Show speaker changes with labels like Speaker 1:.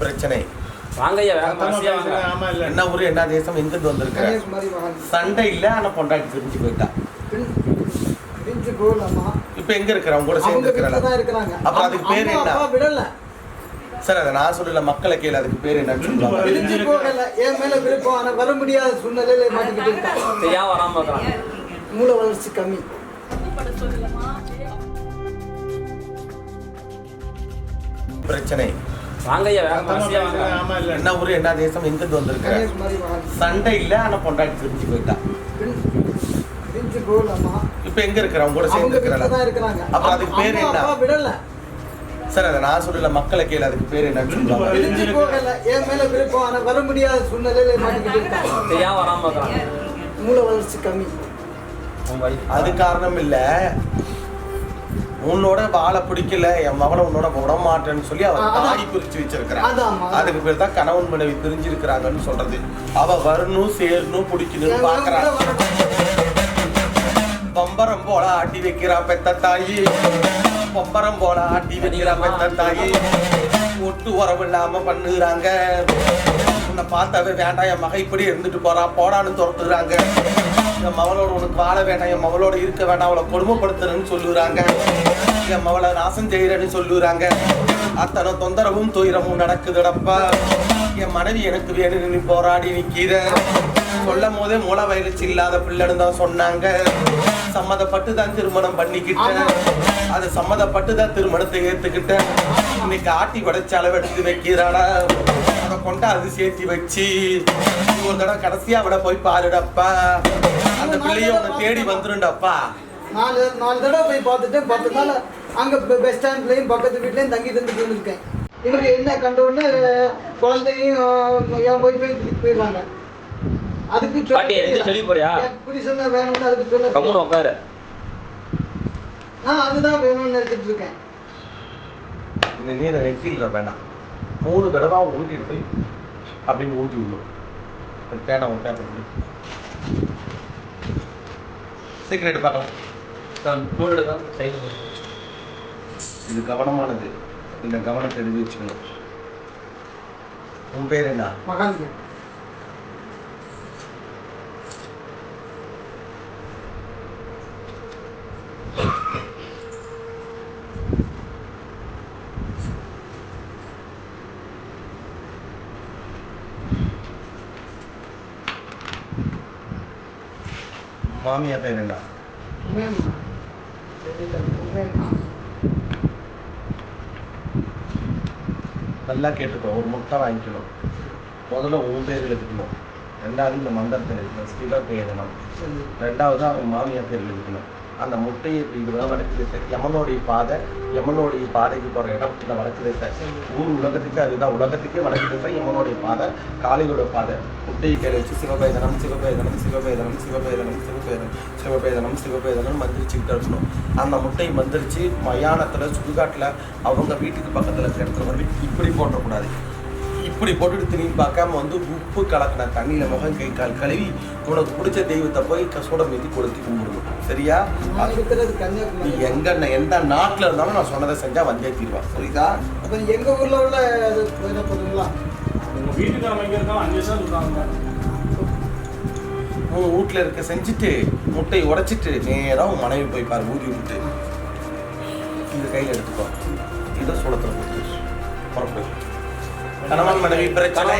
Speaker 1: பிரச்சனை. என்ன ஊரு என்ன தேசம் எங்கிருந்து வந்திருக்க? சண்டை இல்ல ஆனா பொண்டாட்டி பிரிஞ்சு போயிட்டா. இப்ப எங்க இருக்கிற? அவங்க கூட சேர்ந்து
Speaker 2: இருக்கிறாங்க.
Speaker 1: அப்புறம் அதுக்கு பேர் என்ன?
Speaker 2: அப்பா விடல.
Speaker 1: சார் அதை நான் சொல்லல மக்களை கேளு அதுக்கு பேர் சொல்லுவாங்க.
Speaker 2: பிரிஞ்சு போகல என் மேல விருப்பம் ஆனா வர முடியாத சூழ்நிலையில மாட்டிக்கிட்டு
Speaker 3: வராம
Speaker 2: மூளை வளர்ச்சி கம்மி.
Speaker 1: பிரச்சனை.
Speaker 3: வாங்கய்யா
Speaker 4: இல்ல.
Speaker 1: என்ன ஊரு என்ன தேசம் எங்கிருந்து வந்திருக்க? சண்டை இல்ல ஆனா பொண்டாட்டி பிரிஞ்சு போயிட்டா.
Speaker 2: பிரிஞ்சு போகலாமா
Speaker 1: இப்ப எங்க இருக்கிற? அவங்க கூட சேர்ந்து
Speaker 2: இருக்கிறாங்க.
Speaker 1: அப்புறம் அதுக்கு பேர் என்ன?
Speaker 2: அப்பா விடல.
Speaker 1: சார் அதை நான் சொல்லல மக்களை கேளு அதுக்கு பேர் என்னன்னு சொல்லுவாங்க
Speaker 2: பிரிஞ்சு போகல. என் மேல விருப்பம் ஆனா வர முடியாத சூழ்நிலையில மாட்டிக்கிட்டு
Speaker 3: சரியா வராம
Speaker 2: மூளை வளர்ச்சி கம்மி.
Speaker 1: அது காரணம் இல்ல. உன்னோட வாழ பிடிக்கல என் மகனை உன்னோட விட மாட்டேன்னு சொல்லி அவ
Speaker 2: அதான்.
Speaker 1: தாய் பிரிச்சு வச்சிருக்கிறான். அதுக்கு பேர் தான் கணவன் மனைவி பிரிஞ்சிருக்கிறாங்கன்னு சொல்றது. அவ வரணும் சேரணும் பிடிக்கணும்
Speaker 2: என்
Speaker 1: பாக்குறான். பம்பரம் போல ஆட்டி வைக்கிறா பெத்த தாயி. பம்பரம் போல ஆட்டி வைக்கிறா பெத்த தாயி. ஒட்டு உறவு இல்லாம பண்ணுறாங்க. உன்னை பார்த்தாவே வேண்டாம் என் மக இப்படி இருந்துட்டு போறா போடான்னு துரத்துறாங்க. என் மவளோட உனக்கு வாழ வேண்டாம் என் மவளோட இருக்க வேண்டாம் அவளை கொடுமைப்படுத்துறேன்னு சொல்லுறாங்க. என் மகளை நாசம் செய்யறேன்னு சொல்லுறாங்க. அத்தனை தொந்தரவும் துயரமும் நடக்குதுடப்பா. என் மனைவி எனக்கு வேணும்னு நீ போராடி நிற்கிற சொல்லும் போதே மூல வயலச்சு இல்லாத பிள்ளைன்னு தான் சொன்னாங்க. சம்மதப்பட்டு தான் திருமணம் பண்ணிக்கிட்டேன். அது சம்மதப்பட்டு தான் திருமணத்தை ஏற்றுக்கிட்டேன் இன்னைக்கு ஆட்டி உடைச்சு அளவெடுத்து வைக்கிறாடா அதை கொண்டு அது சேர்த்தி வச்சு நீ ஒரு தடவை கடைசியா விட போய் பாருடப்பா. அந்த பிள்ளைய உன்னை தேடி வந்துருண்டப்பா.
Speaker 2: நாலு நாலு தடவை போய் பார்த்துட்டேன் பத்து நாள் அங்கே பஸ் ஸ்டாண்ட்லேயும் பக்கத்து வீட்லேயும் தங்கி தந்துட்டு இருக்கேன் இவங்க என்ன கண்ட உடனே குழந்தையும் என் போய் போய் போயிடுவாங்க. அதுக்கு சொல்ல
Speaker 3: போறியா?
Speaker 2: தான் வேணும்னு அதுக்கு சொல்ல
Speaker 3: உட்காரு
Speaker 2: நான் அதுதான் வேணும்னு எடுத்துட்டு இருக்கேன்.
Speaker 1: நீரை நெட்டியில் வேண்டாம் மூணு தடவை ஊட்டிட்டு போய் அப்படின்னு ஊட்டி விடணும் அது பேனா உன் பேப்பர் விடு. சீக்கிரம் பார்க்கலாம்.
Speaker 3: நோட் எடுக்கலாம் சைடு
Speaker 1: இது கவனமானது. இந்த கவனத்தை எழுதி வச்சுக்கணும். உன் பேர் என்ன?
Speaker 2: மகாலிங்க
Speaker 1: மாமியா பேர் என்ன நல்லா கேட்டுக்கோ ஒரு முட்டை வாங்கிக்கணும். முதல்ல உன் பேர் எழுதிக்கணும். ரெண்டாவது இந்த மந்திரத்தை எழுதிக்கணும். பேர் எழுதணும் ரெண்டாவது அவன் மாமியார் பேர் எழுதிக்கணும். அந்த முட்டையை இதுதான் வடக்கு திசை யமனோடைய பாதை யமனோடைய பாதைக்கு போகிற இடம் இந்த வடக்கு திசை ஊர் உலகத்துக்கு அதுதான். உலகத்துக்கே வடக்கு திசை யமனோடைய பாதை காளியோட பாதை. முட்டையை கையில் வச்சு சிவபேதனம் சிவபேதனம் சிவபேதனம் சிவபேதனம் சிவபேதனம் சிவபேதனம் சிவபேதனம் மந்திரிச்சுக்கிட்டு இருக்கணும். அந்த முட்டை மந்திரிச்சு மயானத்தில் சுடுகாட்டில் அவங்க வீட்டுக்கு பக்கத்தில் இருக்கிற இடத்துல கொண்டு இப்படி போட்டக்கூடாது. இப்படி போட்டுட்டு திரும்பி பார்க்காம வந்து உப்பு கலக்கின தண்ணியில முகம் கை கால் கழுவி உனக்கு பிடிச்ச தெய்வத்தை போய் கசோட மீதி கொளுத்தி கும்பிடணும். சரியா? நீ எங்க எந்த நாட்டுல இருந்தாலும் நான் சொன்னதை செஞ்சா வந்தே தீர்வா புரியுதா
Speaker 2: அப்போ எங்க ஊர்ல உள்ள போதுங்களா
Speaker 4: உங்க வீட்டுக்காரங்க எங்க இருக்காங்க அஞ்சு வருஷம் இருக்காங்க.
Speaker 1: உன் வீட்டுல இருக்க செஞ்சுட்டு முட்டையை உடைச்சிட்டு நேரா உன் மனைவி போய் பாரு ஊதி விட்டு இந்த கையில எடுத்துக்கோ. இதை சுடத்துல போட்டு புறப்படு. கணவன் மனைவி பிரச்சனை